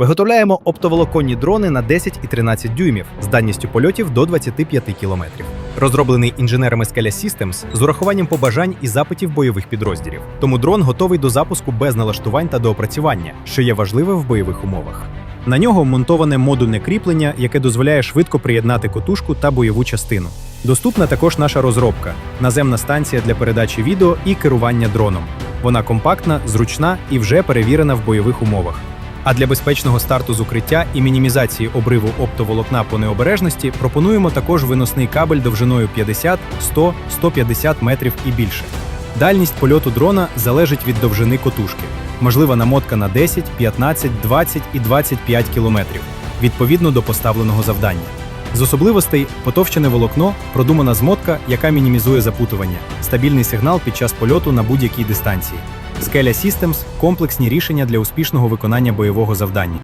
Виготовляємо оптоволоконні дрони на 10 і 13 дюймів з дальністю польотів до 25 кілометрів. Розроблений інженерами Scala Systems з урахуванням побажань і запитів бойових підрозділів. Тому дрон готовий до запуску без налаштувань та доопрацювання, що є важливе в бойових умовах. На нього монтоване модульне кріплення, яке дозволяє швидко приєднати котушку та бойову частину. Доступна також наша розробка наземна станція для передачі відео і керування дроном. Вона компактна, зручна і вже перевірена в бойових умовах. А для безпечного старту з укриття і мінімізації обриву оптоволокна по необережності пропонуємо також виносний кабель довжиною 50, 100, 150 метрів і більше. Дальність польоту дрона залежить від довжини котушки. Можлива намотка на 10, 15, 20 і 25 кілометрів відповідно до поставленого завдання. З особливостей потовщене волокно, продумана змотка, яка мінімізує запутування, стабільний сигнал під час польоту на будь-якій дистанції. Scala Systems – комплексні рішення для успішного виконання бойового завдання.